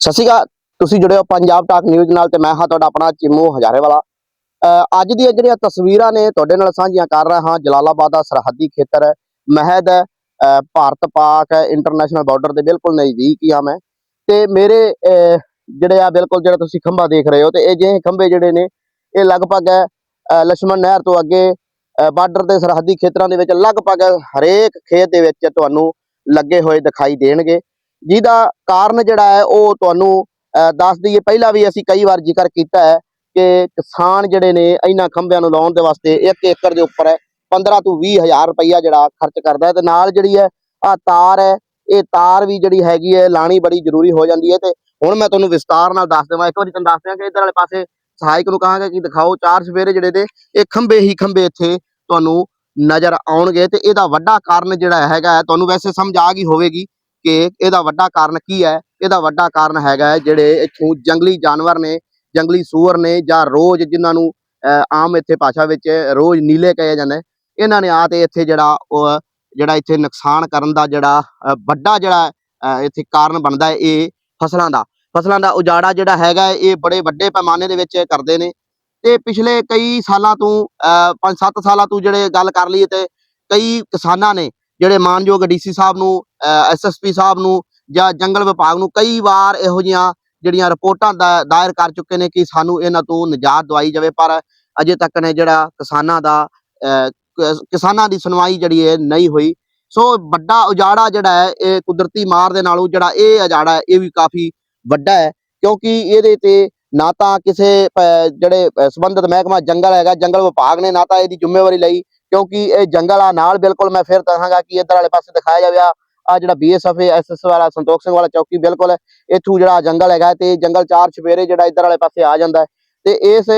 ਸਤਿ ਸ਼੍ਰੀ ਅਕਾਲ। ਤੁਸੀਂ ਜੁੜੇ ਹੋ ਪੰਜਾਬ ਟਾਕ ਨਿਊਜ਼ ਨਾਲ ਤੇ ਮੈਂ ਹਾਂ ਤੁਹਾਡਾ ਆਪਣਾ ਚਿੰਮੂ ਹਜ਼ਾਰੇ ਵਾਲਾ ਅੱਜ ਦੀਆਂ ਜਿਹੜੀਆਂ ਤਸਵੀਰਾਂ ਨੇ ਤੁਹਾਡੇ ਨਾਲ ਸਾਂਝੀਆਂ ਕਰ ਰਿਹਾ ਹਾਂ, ਜਲਾਲਾਬਾਦ ਦਾ ਸਰਹੱਦੀ ਖੇਤਰ ਮਹਿਦ ਭਾਰਤ ਪਾਕ ਇੰਟਰਨੈਸ਼ਨਲ ਬਾਰਡਰ ਦੇ ਬਿਲਕੁਲ ਨਜ਼ਦੀਕ ਹੀ ਆ ਮੈਂ। ਤੇ ਮੇਰੇ ਜਿਹੜੇ ਆ ਬਿਲਕੁਲ ਜਿਹੜਾ ਤੁਸੀਂ ਖੰਭਾ ਦੇਖ ਰਹੇ ਹੋ ਤੇ ਇਹ ਜਿਹੇ ਖੰਭੇ ਜਿਹੜੇ ਨੇ, ਇਹ ਲਗਭਗ ਲక్ష్మణ ਨਹਿਰ ਤੋਂ ਅੱਗੇ ਬਾਰਡਰ ਦੇ ਸਰਹੱਦੀ ਖੇਤਰਾਂ ਦੇ ਵਿੱਚ ਲਗਭਗ ਹਰੇਕ ਖੇਤ ਦੇ ਵਿੱਚ ਤੁਹਾਨੂੰ ਲੱਗੇ ਹੋਏ ਦਿਖਾਈ ਦੇਣਗੇ। ਜਿਹਦਾ ਕਾਰਨ ਜਿਹੜਾ ਹੈ ਉਹ ਤੁਹਾਨੂੰ ਅਹ ਦੱਸ ਦਈਏ। ਪਹਿਲਾਂ ਵੀ ਅਸੀਂ ਕਈ ਵਾਰ ਜ਼ਿਕਰ ਕੀਤਾ ਹੈ ਕਿ ਕਿਸਾਨ ਜਿਹੜੇ ਨੇ ਇਹਨਾਂ ਖੰਭਿਆਂ ਨੂੰ ਲਾਉਣ ਦੇ ਵਾਸਤੇ 1 ਏਕੜ ਦੇ ਉੱਪਰ ਹੈ 15 ਤੋਂ 20 ਹਜ਼ਾਰ ਰੁਪਈਆ ਜਿਹੜਾ ਖਰਚ ਕਰਦਾ ਹੈ ਤੇ ਨਾਲ ਜਿਹੜੀ ਹੈ ਆ ਤਾਰ ਹੈ ਇਹ ਤਾਰ ਵੀ ਜਿਹੜੀ ਹੈਗੀ ਹੈ ਲਾਣੀ ਬੜੀ ਜ਼ਰੂਰੀ ਹੋ ਜਾਂਦੀ ਹੈ ਤੇ ਹੁਣ ਮੈਂ ਤੁਹਾਨੂੰ ਵਿਸਤਾਰ ਨਾਲ ਦੱਸ ਦੇਵਾਂ। ਇੱਕ ਵਾਰੀ ਤੁਹਾਨੂੰ ਦੱਸ ਦਿਆਂ ਕਿ ਇਧਰ ਵਾਲੇ ਪਾਸੇ ਸਹਾਇਕ ਨੂੰ ਕਹਾਂਗਾ ਕਿ ਦਿਖਾਓ ਚਾਰ ਸਵੇਰੇ ਜਿਹੜੇ ਤੇ ਇਹ ਖੰਭੇ ਹੀ ਖੰਭੇ ਇੱਥੇ ਤੁਹਾਨੂੰ ਨਜ਼ਰ ਆਉਣਗੇ ਤੇ ਇਹਦਾ ਵੱਡਾ ਕਾਰਨ ਜਿਹੜਾ ਹੈਗਾ ਹੈ, ਤੁਹਾਨੂੰ ਵੈਸੇ ਸਮਝ ਆ ਗਈ ਹੋਵੇਗੀ ਕਿ ਇਹਦਾ ਵੱਡਾ ਕਾਰਨ ਕੀ ਹੈ? ਇਹਦਾ ਵੱਡਾ ਕਾਰਨ ਹੈਗਾ ਜਿਹੜੇ ਇੱਥੋਂ ਜੰਗਲੀ ਜਾਨਵਰ ਨੇ ਜੰਗਲੀ ਸੂਰ ਨੇ ਜਾਂ ਰੋਜ਼ ਜਿਨ੍ਹਾਂ ਨੂੰ ਆਮ ਇੱਥੇ ਭਾਸ਼ਾ ਵਿੱਚ ਰੋਜ਼ ਨੀਲੇ ਕਹੇ ਜਾਂਦੇ ਇਹਨਾਂ ਨੇ ਆ ਤੇ ਇੱਥੇ ਜਿਹੜਾ ਉਹ ਜਿਹੜਾ ਇੱਥੇ ਨੁਕਸਾਨ ਕਰਨ ਦਾ ਜਿਹੜਾ ਵੱਡਾ ਜਿਹੜਾ ਅਹ, ਇੱਥੇ ਕਾਰਨ ਬਣਦਾ ਹੈ ਇਹ ਫਸਲਾਂ ਦਾ। ਫਸਲਾਂ ਦਾ ਉਜਾੜਾ ਜਿਹੜਾ ਹੈਗਾ ਇਹ ਬੜੇ ਵੱਡੇ ਪੈਮਾਨੇ ਦੇ ਵਿੱਚ ਕਰਦੇ ਨੇ। ਤੇ ਪਿਛਲੇ ਕਈ ਸਾਲਾਂ ਤੋਂ 5-7 ਸਾਲਾਂ ਤੋਂ ਜਿਹੜੇ ਗੱਲ ਕਰ ਲਈਏ ਤੇ ਕਈ ਕਿਸਾਨਾਂ ਨੇ ਜਿਹੜੇ ਮਾਨਯੋਗ ਡੀਸੀ ਸਾਹਿਬ ਨੂੰ ਐਸਐਸਪੀ ਸਾਹਿਬ ਨੂੰ ਜਾਂ ਜੰਗਲ ਵਿਭਾਗ ਨੂੰ ਕਈ ਵਾਰ ਇਹੋ ਜਿਹੀਆਂ ਜਿਹੜੀਆਂ ਰਿਪੋਰਟਾਂ ਦਾ ਦਾਇਰ ਕਰ ਚੁੱਕੇ ਨੇ ਕਿ ਸਾਨੂੰ ਇਹਨਾਂ ਤੋਂ ਨਿਜਾਤ ਦਵਾਈ ਜਾਵੇ, ਪਰ ਅਜੇ ਤੱਕ ਨੇ ਜਿਹੜਾ ਕਿਸਾਨਾਂ ਦਾ ਕਿਸਾਨਾਂ ਦੀ ਸੁਣਵਾਈ ਜਿਹੜੀ ਹੈ ਨਹੀਂ ਹੋਈ। ਸੋ ਵੱਡਾ ਉਜਾੜਾ ਜਿਹੜਾ ਹੈ, ਇਹ ਕੁਦਰਤੀ ਮਾਰ ਦੇ ਨਾਲੋਂ ਜਿਹੜਾ ਇਹ ਉਜਾੜਾ ਹੈ, ਇਹ ਵੀ ਕਾਫੀ ਵੱਡਾ ਹੈ, ਕਿਉਂਕਿ ਇਹਦੇ ਤੇ ਨਾ ਤਾਂ ਕਿਸੇ ਜਿਹੜੇ ਸੰਬੰਧਿਤ ਮਹਿਕਮਾ ਜੰਗਲ ਹੈਗਾ, ਜੰਗਲ ਵਿਭਾਗ ਨੇ ਨਾ ਤਾਂ ਇਹਦੀ ਜ਼ਿੰਮੇਵਾਰੀ ਲਈ ਕਿਉਂਕਿ ਇਹ ਜੰਗਲ ਆ ਨਾਲ ਬਿਲਕੁਲ ਮੈਂ ਫਿਰ ਕਹਾਂਗਾ ਕਿ ਇੱਧਰ ਵਾਲੇ ਪਾਸੇ ਦਿਖਾਇਆ ਜਾਵੇ ਆ ਆਹ ਜਿਹੜਾ ਬੀਐਸਐਫ ਐਸਐਸ ਵਾਲਾ ਸੰਤੋਖ ਸਿੰਘ ਵਾਲਾ ਚੌਕੀ ਬਿਲਕੁਲ ਇੱਥੋਂ ਜਿਹੜਾ ਜੰਗਲ ਹੈਗਾ ਤੇ ਜੰਗਲ ਚਾਰ ਛਪੇਰੇ ਜਿਹੜਾ ਇੱਧਰ ਵਾਲੇ ਪਾਸੇ ਆ ਜਾਂਦਾ ਹੈ। ਤੇ ਇਸ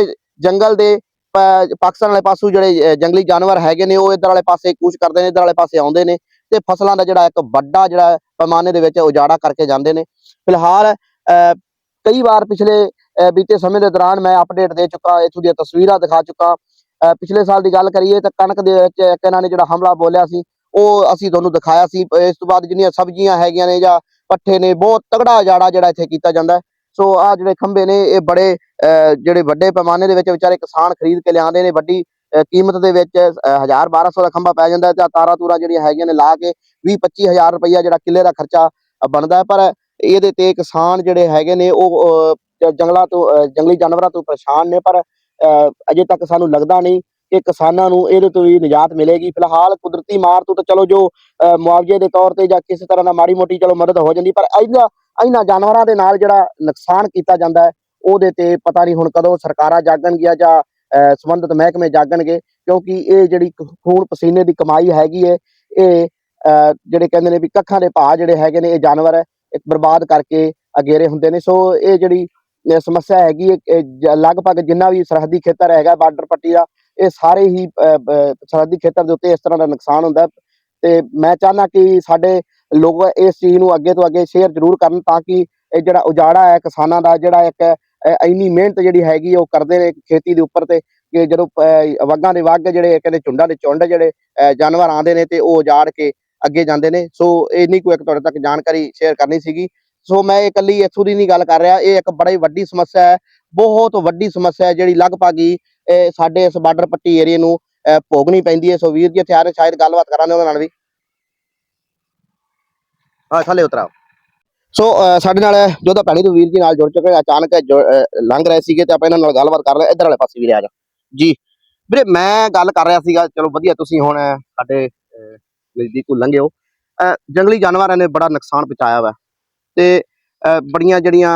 ਜੰਗਲ ਦੇ ਪਾਕਿਸਤਾਨ ਵਾਲੇ ਪਾਸੋਂ ਜਿਹੜੇ ਜੰਗਲੀ ਜਾਨਵਰ ਹੈਗੇ ਨੇ ਉਹ ਇੱਧਰ ਵਾਲੇ ਪਾਸੇ ਕੂਚ ਕਰਦੇ ਨੇ ਇੱਧਰ ਵਾਲੇ ਪਾਸੇ ਆਉਂਦੇ ਨੇ ਤੇ ਫਸਲਾਂ ਦਾ ਜਿਹੜਾ ਇੱਕ ਵੱਡਾ ਜਿਹੜਾ ਪੈਮਾਨੇ ਦੇ ਵਿੱਚ ਉਜਾੜਾ ਕਰਕੇ ਜਾਂਦੇ ਨੇ। ਫਿਲਹਾਲ ਅਹ, ਕਈ ਵਾਰ ਪਿਛਲੇ ਬੀਤੇ ਸਮੇਂ ਦੇ ਦੌਰਾਨ ਮੈਂ ਅਪਡੇਟ ਦੇ ਚੁੱਕਾ ਇੱਥੋਂ ਦੀਆਂ ਤਸਵੀਰਾਂ ਦਿਖਾ ਚੁੱਕਾ। ਪਿਛਲੇ ਸਾਲ ਦੀ ਗੱਲ ਕਰੀਏ ਤਾਂ ਕਣਕ ਦੇ ਵਿੱਚ ਇੱਕ ਇਹਨਾਂ ਨੇ ਜਿਹੜਾ ਹਮਲਾ ਬੋਲਿਆ ਸੀ ਉਹ ਅਸੀਂ ਤੁਹਾਨੂੰ ਦਿਖਾਇਆ ਸੀ ਇਸ ਤੋਂ ਬਾਅਦ ਜਿਹੜੀਆਂ ਸਬਜ਼ੀਆਂ ਹੈਗੀਆਂ ਨੇ ਜਾਂ ਪੱਠੇ ਨੇ ਬਹੁਤ ਤਗੜਾ ਉਜਾੜਾ ਜਿਹੜਾ ਇੱਥੇ ਕੀਤਾ ਜਾਂਦਾ ਹੈ। ਸੋ ਆ ਜਿਹੜੇ ਖੰਭੇ ਨੇ ਇਹ ਬੜੇ ਜਿਹੜੇ ਵੱਡੇ ਪੈਮਾਨੇ ਦੇ ਵਿੱਚ ਵਿਚਾਰੇ ਕਿਸਾਨ ਖਰੀਦ ਕੇ ਲਿਆਉਂਦੇ ਨੇ ਵੱਡੀ ਕੀਮਤ ਦੇ ਵਿੱਚ 1000 1200 ਦਾ ਖੰਭਾ ਪੈ ਜਾਂਦਾ ਹੈ ਤੇ ਆਹ ਤਾਰਾਂ ਤੂਰਾਂ ਜਿਹੜੀਆਂ ਹੈਗੀਆਂ ਨੇ ਲਾ ਕੇ 20 25000 ਰੁਪਈਆ ਜਿਹੜਾ ਕਿੱਲੇ ਦਾ ਖਰਚਾ ਬਣਦਾ ਹੈ ਪਰ ਇਹਦੇ ਤੇ ਕਿਸਾਨ ਜਿਹੜੇ ਹੈਗੇ ਨੇ ਉਹ ਅਹ, ਜੰਗਲਾਂ ਤੋਂ ਜੰਗਲੀ ਜਾਨਵਰਾਂ ਤੋਂ ਪਰੇਸ਼ਾਨ ਨੇ ਪਰ ਅਜੇ ਤੱਕ ਸਾਨੂੰ ਲੱਗਦਾ ਨਹੀਂ ਕਿ ਕਿਸਾਨਾਂ ਨੂੰ ਇਹਦੇ ਤੋਂ ਵੀ ਨਿਜਾਤ ਮਿਲੇਗੀ। ਫਿਲਹਾਲ ਕੁਦਰਤੀ ਮਾਰ ਤੋਂ ਤਾਂ ਚਲੋ ਜੋ ਅਹ, ਮੁਆਵਜ਼ੇ ਦੇ ਤੌਰ ਤੇ ਜਾਂ ਕਿਸੇ ਤਰ੍ਹਾਂ ਦਾ ਮਾੜੀ ਮੋਟੀ ਚਲੋ ਮਦਦ ਹੋ ਜਾਂਦੀ ਪਰ ਇਹਨਾਂ ਇਹਨਾਂ ਜਾਨਵਰਾਂ ਦੇ ਨਾਲ ਜਿਹੜਾ ਨੁਕਸਾਨ ਕੀਤਾ ਜਾਂਦਾ ਹੈ ਉਹਦੇ ਤੇ ਪਤਾ ਨਹੀਂ ਹੁਣ ਕਦੋਂ ਸਰਕਾਰਾਂ ਜਾਗਣਗੀਆਂ ਜਾਂ ਅਹ, ਸੰਬੰਧਿਤ ਮਹਿਕਮੇ ਜਾਗਣਗੇ ਕਿਉਂਕਿ ਇਹ ਜਿਹੜੀ ਖੂਨ ਪਸੀਨੇ ਦੀ ਕਮਾਈ ਹੈਗੀ ਹੈ ਇਹ ਅਹ, ਜਿਹੜੇ ਕਹਿੰਦੇ ਨੇ ਵੀ ਕੱਖਾਂ ਦੇ ਭਾਅ ਜਿਹੜੇ ਹੈਗੇ ਨੇ ਇਹ ਜਾਨਵਰ ਇੱਕ ਬਰਬਾਦ ਕਰਕੇ ਅਗੇਰੇ ਹੁੰਦੇ ਨੇ। ਸੋ ਇਹ ਜਿਹੜੀ ਸਮੱਸਿਆ ਹੈਗੀ ਹੈ ਲਗਭਗ ਜਿੰਨਾ ਵੀ ਸਰਹੱਦੀ ਖੇਤਰ ਹੈਗਾ ਬਾਰਡਰ ਪੱਟੀ ਦਾ ਇਹ ਸਾਰੇ ਹੀ ਸਰਹੱਦੀ ਖੇਤਰ ਦੇ ਉੱਤੇ ਇਸ ਤਰ੍ਹਾਂ ਦਾ ਨੁਕਸਾਨ ਹੁੰਦਾ ਤੇ ਮੈਂ ਚਾਹਨਾ ਕਿ ਸਾਡੇ ਲੋਕ ਇਸ ਚੀਜ਼ ਨੂੰ ਅੱਗੇ ਤੋਂ ਅੱਗੇ ਸ਼ੇਅਰ ਜ਼ਰੂਰ ਕਰਨ ਤਾਂ ਕਿ ਇਹ ਜਿਹੜਾ ਉਜਾੜਾ ਹੈ ਕਿਸਾਨਾਂ ਦਾ ਜਿਹੜਾ ਇੱਕ ਇੰਨੀ ਮਿਹਨਤ ਜਿਹੜੀ ਹੈਗੀ ਉਹ ਕਰਦੇ ਨੇ ਖੇਤੀ ਦੇ ਉੱਪਰ ਤੇ ਕਿ ਜਦੋਂ ਅਹ, ਵਗਾਂ ਦੇ ਵਗ ਜਿਹੜੇ ਕਹਿੰਦੇ ਚੁੰਡਾਂ ਦੇ ਚੁੰਡ ਜਿਹੜੇ ਜਾਨਵਰ ਆਉਂਦੇ ਨੇ ਤੇ ਉਹ ਉਜਾੜ ਕੇ ਅੱਗੇ ਜਾਂਦੇ ਨੇ। ਸੋ ਇੰਨੀ ਕੋਈ ਇੱਕ ਤੁਹਾਡੇ ਤੱਕ ਜਾਣਕਾਰੀ ਸ਼ੇਅਰ ਕਰਨੀ ਸੀਗੀ। ਸੋ ਮੈਂ ਇਹ ਇਕੱਲੀ ਇੱਥੋਂ ਦੀ ਨਹੀਂ ਗੱਲ ਕਰ ਰਿਹਾ। ਇਹ ਇੱਕ ਬੜੀ ਵੱਡੀ ਸਮੱਸਿਆ ਹੈ। ਬਹੁਤ ਵੱਡੀ ਸਮੱਸਿਆ ਹੈ ਜਿਹੜੀ ਲਗਭਗ ਹੀ ਇਹ ਸਾਡੇ ਇਸ ਬਾਰਡਰ ਪੱਟੀ ਏਰੀਏ ਨੂੰ ਭੋਗਣੀ ਪੈਂਦੀ ਹੈ। ਸੋ ਵੀਰ ਜੀ ਇੱਥੇ ਆ ਰਹੇ ਸ਼ਾਇਦ ਗੱਲਬਾਤ ਕਰਾਂਗੇ ਉਹਨਾਂ ਨਾਲ ਵੀ। ਹਾਂ ਥੱਲੇ ਉਤਰਾਓ ਸੋ ਸਾਡੇ ਨਾਲ ਜੋਧਾ ਭੈਣੀ ਤੋਂ ਵੀਰ ਜੀ ਨਾਲ ਜੁੜ ਚੁੱਕੇ ਅਚਾਨਕ ਲੰਘ ਰਹੇ ਸੀਗੇ ਤੇ ਆਪਾਂ ਇਹਨਾਂ ਨਾਲ ਗੱਲਬਾਤ ਕਰ ਰਹੇ ਇੱਧਰ ਵਾਲੇ ਪਾਸੇ ਵੀ ਆ ਜਾ ਜੀ। ਵੀਰੇ ਮੈਂ ਗੱਲ ਕਰ ਰਿਹਾ ਸੀਗਾ। ਚਲੋ ਵਧੀਆ ਤੁਸੀਂ ਹੁਣ ਸਾਡੇ ਅਹ, ਨਜ਼ਦੀਕ ਤੋਂ ਲੰਘੇ ਹੋ। ਅਹ, ਜੰਗਲੀ ਜਾਨਵਰਾਂ ਨੇ ਬੜਾ ਨੁਕਸਾਨ ਪਹੁੰਚਾਇਆ ਵਾ। ਤੇ ਬੜੀਆਂ ਜਿਹੜੀਆਂ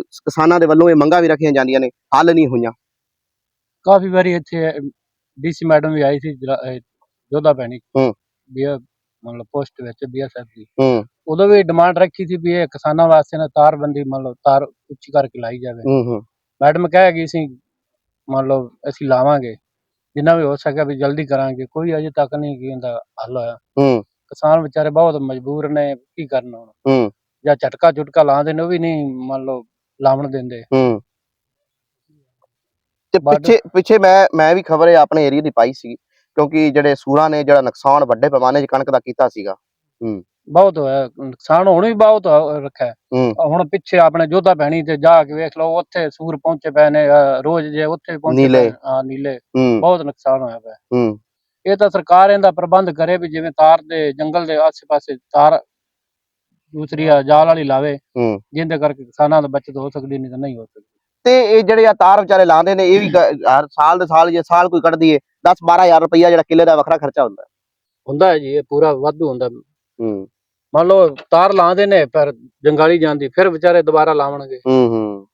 ਕਿਸਾਨਾਂ ਦੇ ਵੱਲੋਂ ਇਹ ਮੰਗਾਂ ਵੀ ਰੱਖੀਆਂ ਜਾਂਦੀਆਂ ਨੇ ਹੱਲ ਨਹੀਂ ਹੋਈਆਂ। ਕਾਫੀ ਵਾਰੀ ਇੱਥੇ ਡੀਸੀ ਮੈਡਮ ਵੀ ਆਈ ਸੀ ਜੋਧਾ ਭੈਣੀ ਹੂੰ। ਬੀ ਮਤਲਬ ਪੋਸਟ ਵਿੱਚ ਬੀਐਸਐਫ ਦੀ ਹੂੰ। ਉਦੋਂ ਵੀ ਡਿਮਾਂਡ ਰੱਖੀ ਸੀ ਵੀ ਇਹ ਕਿਸਾਨਾਂ ਵਾਸਤੇ ਨਾ ਤਾਰਬੰਦੀ ਮਤਲਬ ਤਾਰ ਉੱਚੀ ਕਰਕੇ ਲਾਈ ਜਾਵੇ। ਹੂੰ ਹੂੰ। ਮੈਡਮ ਕਹਿ ਗਈ ਸੀ ਮੰਨ ਲਓ ਅਸੀਂ ਲਾਵਾਂਗੇ। ਜਿੰਨਾ ਵੀ ਹੋ ਸਕਿਆ ਵੀ ਜਲਦੀ ਕਰਾਂਗੇ ਕੋਈ ਅਜੇ ਤੱਕ ਨਹੀਂ ਕੀ ਇਹਦਾ ਹੱਲ ਹੋਇਆ। ਹੂੰ। ਕਿਸਾਨ ਵਿਚਾਰੇ ਬਹੁਤ ਮਜਬੂਰ ਨੇ ਕੀ ਕਰਨ ਹੁਣ। ਹੂੰ। ਜਾਂ ਝਟਕਾ ਝੁਟਕਾ ਲਾਉਂਦੇ ਨੇ ਉਹ ਵੀ ਨਹੀਂ ਮੰਨ ਲਓ ਲਾਵਣ ਦਿੰਦੇ। ਹੂੰ। ਤੇ ਪਿੱਛੇ ਪਿੱਛੇ ਮੈਂ ਮੈਂ ਵੀ ਖਬਰ ਇਹ ਆਪਣੇ ਏਰੀਆ ਦੀ ਪਾਈ ਸੀ ਕਿਉਂਕਿ ਜਿਹੜੇ ਸੂਰਾਂ ਨੇ ਜਿਹੜਾ ਨੁਕਸਾਨ ਵੱਡੇ ਪੈਮਾਨੇ 'ਚ ਕਣਕ ਦਾ ਕੀਤਾ ਸੀਗਾ। ਬਹੁਤ ਹੋਇਆ ਨੁਕਸਾਨ ਹੁਣ ਵੀ ਬਹੁਤ ਹੋ ਰੱਖਿਆ। ਹੈ। ਹੁਣ ਪਿੱਛੇ ਆਪਣੇ ਜੋਧਾ ਭੈਣੀ ਤੇ ਜਾ ਕੇ ਵੇਖ ਲਓ ਉੱਥੇ ਸੂਰ ਪਹੁੰਚੇ ਪਏ ਨੇ ਅਹ ਰੋਜ਼ ਜੇ ਉੱਥੇ ਪਹੁੰਚੇ ਨੀਲੇ। ਪਏ ਨੇ, ਹਾਂ ਨੀਲੇ। ਹੂੰ। ਬਹੁਤ ਨੁਕਸਾਨ ਹੋਇਆ ਪਿਆ। ਹੂੰ। ਇਹ ਤਾਂ ਸਰਕਾਰ ਇਹਦਾ ਪ੍ਰਬੰਧ ਕਰੇ ਵੀ ਜਿਵੇਂ ਤਾਰ ਦੇ ਜੰਗਲ ਦੇ ਆਸੇ-ਪਾਸੇ ਤਾਰ ਦੂਸਰੀ ਆ ਜਾਲ ਵਾਲੀ ਲਾਵੇ ਹੂੰ। ਜਿਹਦੇ ਕਰਕੇ ਕਿਸਾਨਾਂ ਦਾ ਬਚਤ ਹੋ ਸਕਦੀ ਨਹੀਂ ਤਾਂ ਨਹੀਂ ਹੋ ਸਕਦੀ। ਤੇ ਇਹ ਜਿਹੜੇ ਆ ਤਾਰ ਵਿਚਾਰੇ ਲਾਉਂਦੇ ਨੇ ਇਹ ਵੀ ਹਰ ਸਾਲ ਦੇ ਸਾਲ ਜੇ ਸਾਲ ਕੋਈ ਕੱਢਦੀ ਏ 10 12000 ਰੁਪਈਆ ਜਿਹੜਾ ਕਿੱਲੇ ਦਾ ਵੱਖਰਾ ਖਰਚਾ ਹੁੰਦਾ। ਹੁੰਦਾ ਹੈ ਜੀ ਇਹ ਪੂਰਾ ਵਾਧੂ ਹੁੰਦਾ। ਹੂੰ। ਮੰਨ ਲਓ ਤਾਰ ਲਾਉਂਦੇ ਨੇ ਪਰ ਜੰਗਾਲੀ ਜਾਂਦੀ ਫਿਰ ਵਿਚਾਰੇ ਦੁਬਾਰਾ ਲਾਵਣਗੇ। ਹੂੰ ਹੂੰ।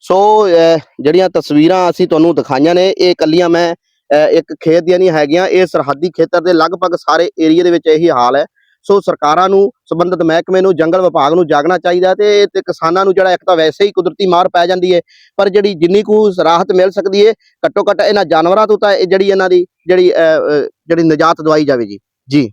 ਸੋ ਅਹ, ਜਿਹੜੀਆਂ ਤਸਵੀਰਾਂ ਅਸੀਂ ਤੁਹਾਨੂੰ ਦਿਖਾਈਆਂ ਨੇ ਇਹ ਕੱਲੀਆਂ ਮੈਂ ਅਹ, ਇੱਕ ਖੇਤ ਦੀਆਂ ਨਹੀਂ ਹੈਗੀਆਂ ਇਹ ਸਰਹੱਦੀ ਖੇਤਰ ਦੇ ਲਗਭਗ ਸਾਰੇ ਏਰੀਆ ਦੇ ਵਿੱਚ ਇਹੀ ਹਾਲ ਹੈ। ਸੋ ਸਰਕਾਰਾਂ ਨੂੰ ਸੰਬੰਧਿਤ ਮਹਿਕਮੇ ਨੂੰ ਜੰਗਲ ਵਿਭਾਗ ਨੂੰ ਜਾਗਣਾ ਚਾਹੀਦਾ ਤੇ ਤੇ ਕਿਸਾਨਾਂ ਨੂੰ ਜਿਹੜਾ ਇੱਕ ਤਾਂ ਵੈਸੇ ਹੀ ਕੁਦਰਤੀ ਮਾਰ ਪੈ ਜਾਂਦੀ ਹੈ ਪਰ ਜਿਹੜੀ ਜਿੰਨੀ ਕੁ ਰਾਹਤ ਮਿਲ ਸਕਦੀ ਹੈ ਘੱਟੋ ਘੱਟ ਇਹਨਾਂ ਜਾਨਵਰਾਂ ਤੋਂ ਤਾਂ ਇਹ ਜਿਹੜੀ ਇਹਨਾਂ ਦੀ ਜਿਹੜੀ ਅਹ, ਜਿਹੜੀ ਨਿਜਾਤ ਦਵਾਈ ਜਾਵੇ ਜੀ। ਜੀ।